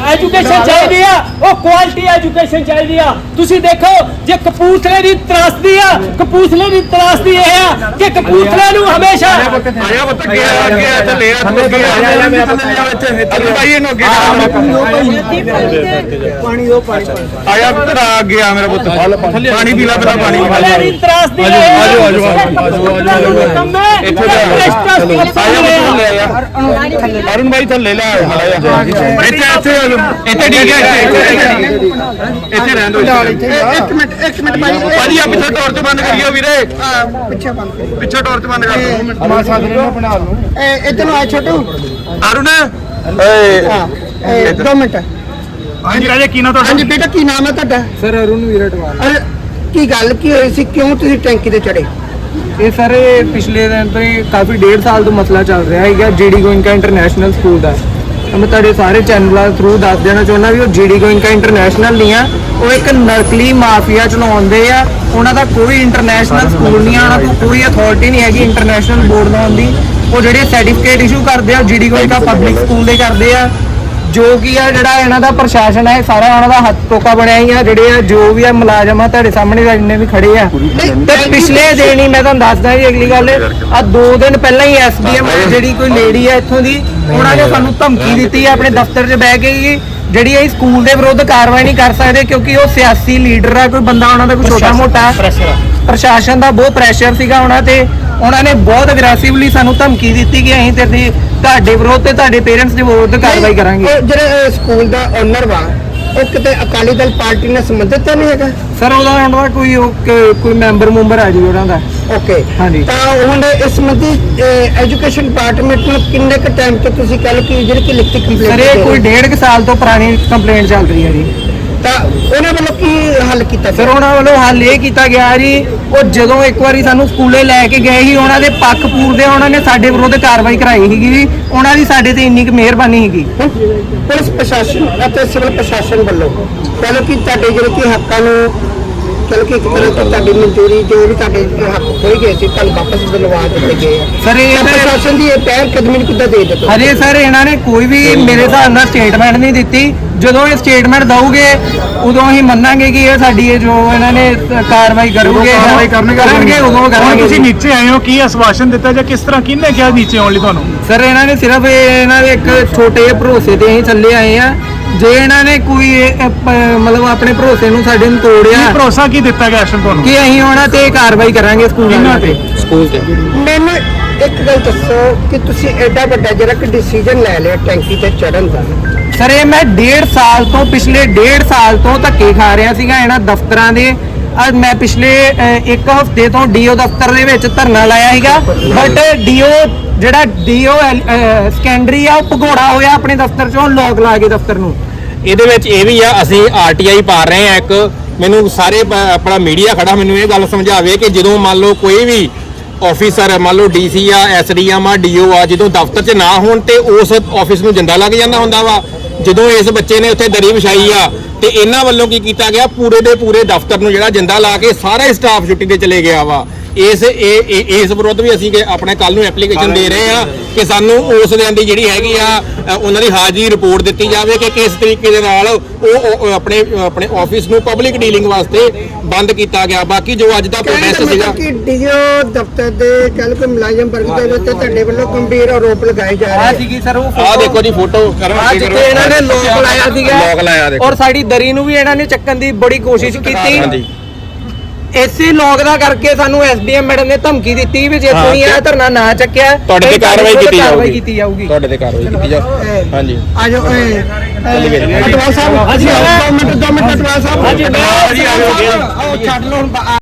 ਐਜੂਕੇਸ਼ਨ ਚਾਹੀਦੀ ਆ ਉਹ ਕੁਆਲਿਟੀ ਐਜੂਕੇਸ਼ਨ ਚਾਹੀਦੀ ਆ ਤੁਸੀਂ ਦੇਖੋ ਜੇ ਕਪੂਰਥਲੇ ਦੀ ਤਰਾਸਦੀ ਆ ਕਪੂਰਥਲੇ ਦੀ ਤਰਾਸਦੀ ਇਹ ਆ ਕਿ ਕਪੂਰਥਲੇ ਨੂੰ ਹਮੇਸ਼ਾ ਆਇਆ ਬੱਤ ਅੱਗੇ ਆ ਅੱਗੇ ਆ ਥੱਲੇ ਆ ਤੂੰ ਅੱਗੇ ਆ ਜਾ ਮੈਂ ਇੱਥੇ ਭਾਈ ਇਹਨੂੰ ਅੱਗੇ ਆਇਆ ਤੇਰਾ ਅੱਗੇ ਆ ਮੇਰਾ ਪੁੱਤ ਪਾਣੀ ਪੀ ਲੈ ਪਹਿਲਾਂ ਪਾਣੀ ਦੀ ਤਰਾਸਦੀ ਇਹ ਆ। ਆਜੋ, ਆਜੋ, ਆਜੋ, ਨੂੰ ਇੱਥੇ ਲੈ ਅਰੁਣ ਭਾਈ ਥੱਲੇ ਲੈ ਆ ਮਾੜਾ ਜਿਹਾ ਇੱਥੇ ਇੱਥੇ। ਇੱਥੇ ਠੀਕ ਹੈ ਇੱਥੇ ਇੱਥੇ ਰਹਿਣ ਦਿਓ ਇੱਕ ਮਿੰਟ ਇੱਕ ਮਿੰਟ ਭਾਈ ਭਾਜੀ ਆ ਪਿੱਛੇ ਟਾਰਚ ਬੰਦ ਕਰਿਓ ਵੀਰੇ। ਪਿੱਛੇ ਬੰਦ ਪਿੱਛੇ ਟਾਰਚ ਬੰਦ ਕਰ ਦਿਓ ਇੱਧਰ ਨੂੰ ਆ ਛੋਟੂ। ਅਰੁਣ? ਇਹ ਦੋ ਮਿੰਟ। ਹਾਂਜੀ ਰਾਜੇ ਕੀ ਨਾ ਹਾਂਜੀ ਬੇਟਾ ਕੀ ਨਾਮ ਹੈ ਤੁਹਾਡਾ? ਸਰ ਅਰੁਣ ਵੀਰਟਵਾਲ ਅਰੇ ਕੀ ਗੱਲ ਕੀ ਹੋਈ ਸੀ? ਕਿਉਂ ਤੁਸੀਂ ਟੈਂਕੀ ਤੇ ਚੜੇ ਇਹ ਸਰ, ਇਹ ਪਿਛਲੇ ਦਿਨ ਤੋਂ ਹੀ ਕਾਫੀ ਡੇਢ ਸਾਲ ਤੋਂ ਮਸਲਾ ਚੱਲ ਰਿਹਾ ਹੈਗਾ ਜੀਡੀ ਗੋਇੰਕਾ ਇੰਟਰਨੈਸ਼ਨਲ ਸਕੂਲ ਦਾ। ਤਾਂ ਮੈਂ ਤੁਹਾਡੇ ਸਾਰੇ ਚੈਨਲਾਂ ਥਰੂ ਦੱਸ ਦੇਣਾ ਚਾਹੁੰਦਾ ਵੀ ਉਹ ਜੀਡੀ ਗੋਇੰਕਾ ਇੰਟਰਨੈਸ਼ਨਲ ਨਹੀਂ ਆ ਉਹ ਇੱਕ ਨਕਲੀ ਮਾਫੀਆ ਚਲਾਉਂਦੇ ਆ। ਉਹਨਾਂ ਦਾ ਕੋਈ ਇੰਟਰਨੈਸ਼ਨਲ ਸਕੂਲ ਨਹੀਂ ਆ, ਉਹਨਾਂ ਕੋਲ ਕੋਈ ਅਥਾਰਟੀ ਨਹੀਂ ਹੈਗੀ ਇੰਟਰਨੈਸ਼ਨਲ ਬੋਰਡ ਲਾਉਣ ਦੀ। ਉਹ ਜਿਹੜੇ ਸਰਟੀਫਿਕੇਟ ਇਸ਼ੂ ਕਰਦੇ ਆ ਜੀਡੀ ਗੋਇੰਕਾ ਪਬਲਿਕ ਸਕੂਲ ਦੇ ਕਰਦੇ ਆ। ਜੋ ਕੀ ਆ ਜਿਹੜਾ ਇਹਨਾਂ ਦਾ ਪ੍ਰਸ਼ਾਸਨ ਹੈ ਇਹ ਸਾਰਾ ਉਹਨਾਂ ਦਾ ਹੱਥ ਟੋਕਾ ਬਣਿਆ ਹੀ ਆ। ਜਿਹੜੇ ਆ ਜੋ ਵੀ ਆ ਮੁਲਾਜ਼ਮ ਆ ਤੁਹਾਡੇ ਸਾਹਮਣੇ ਜਿੰਨੇ ਵੀ ਖੜੇ ਆ। ਤੇ ਪਿਛਲੇ ਦਿਨ ਹੀ ਮੈਂ ਤੁਹਾਨੂੰ ਦੱਸਦਾ ਜੀ ਅਗਲੀ ਗੱਲ ਆ ਦੋ ਦਿਨ ਪਹਿਲਾਂ ਹੀ ਐਸਡੀਐਮ ਜਿਹੜੀ ਕੋਈ ਲੇਡੀ ਆ ਇੱਥੋਂ ਦੀ ਉਹਨਾਂ ਨੇ ਸਾਨੂੰ ਧਮਕੀ ਦਿੱਤੀ ਆ ਆਪਣੇ ਦਫ਼ਤਰ 'ਚ ਬਹਿ ਕੇ ਕਿ ਜਿਹੜੀ ਅਸੀਂ ਸਕੂਲ ਦੇ ਵਿਰੁੱਧ ਕਾਰਵਾਈ ਨਹੀਂ ਕਰ ਸਕਦੇ ਕਿਉਂਕਿ ਉਹ ਸਿਆਸੀ ਲੀਡਰ ਆ ਕੋਈ ਬੰਦਾ ਉਹਨਾਂ ਦਾ ਕੋਈ ਛੋਟਾ ਮੋਟਾ ਪ੍ਰਸ਼ਾਸਨ। ਦਾ ਬਹੁਤ ਪ੍ਰੈਸ਼ਰ ਸੀਗਾ ਉਹਨਾਂ ਤੇ। ਉਹਨਾਂ ਨੇ ਬਹੁਤ ਅਗਰੈਸਿਵਲੀ ਸਾਨੂੰ ਧਮਕੀ ਦਿੱਤੀ ਕਿ ਅਸੀਂ ਤੇ ਤੁਹਾਡੇ ਵਿਰੁੱਧ ਤੇ ਤੁਹਾਡੇ ਪੇਰੈਂਟਸ ਦੇ ਵਿਰੁੱਧ ਕਾਰਵਾਈ ਕਰਾਂਗੇ। ਉਹ ਜਿਹੜੇ ਸਕੂਲ ਦਾ ਓਨਰ ਵਾ ਉਹ ਕਿਤੇ ਅਕਾਲੀ ਦਲ ਪਾਰਟੀ ਨਾਲ ਸੰਬੰਧਿਤ ਤਾਂ ਨਹੀਂ ਹੈਗਾ? ਸਰ ਉਹਦਾ ਉਹਨਾਂ ਦਾ ਕੋਈ ਉਹ ਕ- ਕੋਈ ਮੈਂਬਰ ਮੁੰਬਰ ਆ ਜੀ ਉਹਨਾਂ ਦਾ। ਓਕੇ ਹਾਂਜੀ। ਤਾਂ ਹੁਣ ਇਸ ਸੰਬੰਧੀ ਐਜੂਕੇਸ਼ਨ ਡਿਪਾਰਟਮੈਂਟ ਨੂੰ ਕਿੰਨੇ ਕ ਟਾਈਮ ਤੋਂ ਤੁਸੀਂ ਕੱਲ ਕੀ ਜਿਹੜੀ ਕਿ ਲਿਖਤੀ ਕੰਪਲੇਂਟ ਸਰ ਇਹ ਕੋਈ ਡੇਢ ਕੁ ਸਾਲ ਤੋਂ ਪੁਰਾਣੀ ਕੰਪਲੇਂਟ ਚੱਲ ਰਹੀ ਹੈ ਜੀ। ਤਾਂ ਉਹਨਾਂ ਵੱਲੋਂ ਕੀ ਹੱਲ ਕੀਤਾ ਸਰ ਉਹਨਾਂ ਵੱਲੋਂ ਹੱਲ ਇਹ ਕੀਤਾ ਗਿਆ ਜੀ ਉਹ ਜਦੋਂ ਇੱਕ ਵਾਰੀ ਸਾਨੂੰ ਸਕੂਲੇ ਲੈ ਕੇ ਗਏ ਸੀ ਉਹਨਾਂ ਦੇ ਪੱਖ ਪੂਰਦੇ ਉਹਨਾਂ ਨੇ ਸਾਡੇ ਵਿਰੁੱਧ ਕਾਰਵਾਈ ਕਰਾਈ ਸੀਗੀ ਜੀ ਉਹਨਾਂ ਦੀ ਸਾਡੇ ਤੇ ਇੰਨੀ ਕੁ ਮਿਹਰਬਾਨੀ ਸੀਗੀ। ਹੁਣ ਪੁਲਿਸ ਪ੍ਰਸ਼ਾਸਨ ਅਤੇ ਸਿਵਲ ਪ੍ਰਸ਼ਾਸਨ ਵੱਲੋਂ ਚਲੋ ਕਿ ਤੁਹਾਡੇ ਜਿਹੜੇ ਕਿ ਹੱਕਾਂ ਨੂੰ ਚਲੋ ਕਿ ਇੱਕ ਤਰ੍ਹਾਂ ਤੋਂ ਤੁਹਾਡੀ ਮਨਜ਼ੂਰੀ ਜੋ ਵੀ ਤੁਹਾਡੇ ਹੱਕ ਖੋਏ ਗਏ ਸੀ ਤੁਹਾਨੂੰ ਵਾਪਸ ਦਿਲਵਾ ਦਿੱਤੇ ਗਏ ਆ। ਸਰ ਇਹ ਤਾਂ ਪ੍ਰਸ਼ਾਸਨ ਦੀ ਇਹ ਪਹਿਲ ਕਦਮੀ ਨੂੰ ਕਿੱਦਾਂ ਦੇ ਦਿੱਤੇ? ਹਜੇ ਸਰ ਇਹਨਾਂ ਨੇ ਕੋਈ ਵੀ ਮੇਰੇ ਹਿਸਾਬ ਨਾਲ ਸਟੇਟਮੈਂਟ ਨਹੀਂ ਦਿੱਤੀ। ਜਦੋਂ ਇਹ ਸਟੇਟਮੈਂਟ ਦਊਗੇ ਉਦੋਂ ਹੀ ਮੰਨਾਂਗੇ ਕਿ ਇਹ ਸਾਡੀ ਇਹ ਜੋ ਇਹਨਾਂ ਨੇ ਕਾਰਵਾਈ ਕਰੂਗੇ ਕਾਰਵਾਈ ਕਰਨਗੇ ਕਰਨਗੇ ਉਦੋਂ ਕਰਾਂਗੇ ਤੁਸੀਂ। ਨੀਚੇ ਆਏ ਹੋ ਕੀ ਆਸ਼ਵਾਸਨ ਦਿੱਤਾ ਜਾਂ ਕਿਸ ਤਰ੍ਹਾਂ ਕਿਹਨੇ ਕਿਹਾ ਨੀਚੇ ਆਉਣ ਲਈ ਤੁਹਾਨੂੰ? ਸਰ ਇਹਨਾਂ ਨੇ ਸਿਰਫ ਇਹ- ਇਹਨਾਂ ਦੇ ਇੱਕ ਛੋਟੇ ਜਿਹੇ ਭਰੋਸੇ ਤੇ ਅਸੀਂ ਥੱਲੇ ਆਏ ਆ ਜੇ ਇਹਨਾਂ ਨੇ ਕੋਈ ਮਤਲਬ ਆਪਣੇ ਭਰੋਸੇ ਨੂੰ ਸਾਡੇ ਨੂੰ ਤੋੜਿਆ ਭਰੋਸਾ ਕੀ ਦਿੱਤਾ ਗਿਆ ਐਕਸ਼ਨ ਤੁਹਾਨੂੰ? ਕਿ ਅਸੀਂ ਉਹਨਾਂ ਤੇ ਕਾਰਵਾਈ ਕਰਾਂਗੇ ਸਕੂਲਾਂ ਤੇ? ਮੈਨੂੰ ਇੱਕ ਗੱਲ ਦੱਸੋ ਕਿ ਤੁਸੀਂ ਐਡਾ ਵੱਡਾ ਜਿਹੜਾ ਕਿ ਡਿਸੀਜਨ ਲੈ ਲਿਆ ਟੈਂਕੀ ਤੇ ਚੜਨ ਦਾ। ਸਰ ਇਹ ਮੈਂ ਡੇਢ ਸਾਲ ਤੋਂ ਪਿਛਲੇ ਡੇਢ ਸਾਲ ਤੋਂ ਧੱਕੇ ਖਾ ਰਿਹਾ ਸੀਗਾ ਇਹਨਾਂ ਦਫ਼ਤਰਾਂ ਦੇ। ਅੱਜ ਮੈਂ ਪਿਛਲੇ ਅਹ, ਇੱਕ ਹਫ਼ਤੇ ਤੋਂ ਡੀਓ ਦਫ਼ਤਰ ਦੇ ਵਿੱਚ ਧਰਨਾ ਲਾਇਆ ਸੀਗਾ। ਬਟ ਡੀਓ ਜਿਹੜਾ ਡੀਓ ਸਕੈਂਡਰੀ ਆ ਉਹ ਭਗੌੜਾ ਹੋਇਆ ਆਪਣੇ ਦਫ਼ਤਰ ਚੋਂ ਲੋਕ ਲਾ ਕੇ ਦਫ਼ਤਰ ਨੂੰ। ਇਹਦੇ ਵਿੱਚ ਇਹ ਵੀ ਆ ਅਸੀਂ ਆਰਟੀਆਈ ਪਾ ਰਹੇ ਆ ਇੱਕ। ਮੈਨੂੰ ਸਾਰੇ ਪ- ਆਪਣਾ ਮੀਡੀਆ ਖੜਾ ਮੈਨੂੰ ਇਹ ਗੱਲ ਸਮਝਾਵੇ ਕਿ ਜਦੋਂ ਮੰਨ ਲਓ ਕੋਈ ਵੀ ਆਫੀਸਰ ਮੰਨ ਲਓ ਡੀਸੀ ਆ ਐਸਡੀਐਮ ਆ ਡੀਓ ਆ ਜਦੋਂ ਦਫ਼ਤਰ 'ਚ ਨਾ ਹੋਣ ਤੇ ਉਸ ਆਫਿਸ ਨੂੰ ਜਿੰਦਾ ਲੱਗ ਜਾਂਦਾ ਹੁੰਦਾ ਵਾ। ਜਦੋਂ ਇਸ ਬੱਚੇ ਨੇ ਉੱਥੇ ਦਰੀ ਵਿਛਾਈ ਆ ਤੇ ਇਹਨਾਂ ਵੱਲੋਂ ਕੀ ਕੀਤਾ ਗਿਆ? ਪੂਰੇ ਦੇ ਪੂਰੇ ਦਫ਼ਤਰ ਨੂੰ ਜਿਹੜਾ ਜਿੰਦਾ ਲਾ ਕੇ ਸਾਰਾ ਸਟਾਫ ਛੁੱਟੀ ਤੇ ਚਲੇ ਗਿਆ ਵਾ। ਇਸ ਇਸ ਵਿਰੁੱਧ ਵੀ ਅਸੀਂ ਕਿ ਆਪਣੇ ਕੱਲ ਨੂੰ ਐਪਲੀਕੇਸ਼ਨ ਦੇ ਰਹੇ ਆ ਕਿ ਸਾਨੂੰ ਉਸ ਦਿਨ ਦੀ ਜਿਹੜੀ ਹੈਗੀ ਆ ਉਹਨਾਂ ਦੀ ਹਾਜ਼ਰੀ ਰਿਪੋਰਟ ਦਿੱਤੀ ਜਾਵੇ ਕਿ ਕਿਸ ਤਰੀਕੇ ਦੇ ਨਾਲ ਉਹ ਆਪਣੇ ਆਪਣੇ ਆਫਿਸ ਨੂੰ ਪਬਲਿਕ ਡੀਲਿੰਗ ਵਾਸਤੇ ਬੰਦ ਕੀਤਾ ਗਿਆ। ਬਾਕੀ ਜੋ ਅੱਜ ਦਾ ਪ੍ਰੋਟੈਸਟ ਸੀਗਾ ਕਿ ਡੀਓ ਦਫ਼ਤਰ ਦੇ ਕੱਲ ਕੋ ਮੁਲਾਜ਼ਮ ਵਰਗ ਦੇ ਉੱਤੇ ਤੁਹਾਡੇ ਵੱਲੋਂ ਗੰਭੀਰ ਆਰੋਪ ਲਗਾਏ ਜਾ ਆ। ਰਹੇ ਸੀਗੀ ਸਰ ਉਹ ਆਹ ਦੇਖੋ ਜੀ ਫੋਟੋ ਆ ਜਿੱਥੇ ਇਹਨਾਂ ਨੇ ਲੋਕ ਲਾਇਆ ਸੀਗਾ ਲੋਕ ਲਾਇਆ ਦੇਖੋ। ਔਰ ਸਾਡੀ ਦਰੀ ਨੂੰ ਵੀ ਇਹਨਾਂ ਨੇ ਚੱਕਣ ਦੀ ਬੜੀ ਕੋਸ਼ਿਸ਼ ਕੀਤੀ। ਇਸੇ ਲੋਕ ਦਾ ਕਰਕੇ ਸਾਨੂੰ ਐਸਡੀਐਮ ਮੈਡਮ ਨੇ ਧਮਕੀ ਦਿੱਤੀ ਵੀ ਜੇ ਹਾਂ, ਤੁਸੀਂ ਇਹ ਤੇ- ਧਰਨਾ ਨਾ ਚੱਕਿਆ ਤੁਹਾਡੇ ਤੇ ਕਾਰਵਾਈ ਕੀਤੀ ਕਾਰਵਾਈ ਜਾਊਗੀ। ਕੀਤੀ ਜਾਊਗੀ। ਤੁਹਾਡੇ ਤੇ ਕਾਰਵਾਈ ਕੀਤੀ ਜਾਊਗੀ ਹਾਂਜੀ। ਆਜੋ ਅਟਵਾ ਸਾਹਿਬ ਹਾਂਜੀ। 2 ਮਿੰਟ 2 ਮਿੰਟ ਅਟਵਾ ਸਾਹਿਬ। ਹਾਂਜੀ। ਆਓ ਛੱਡ ਲਓ ਹੁਣ ਬਾ-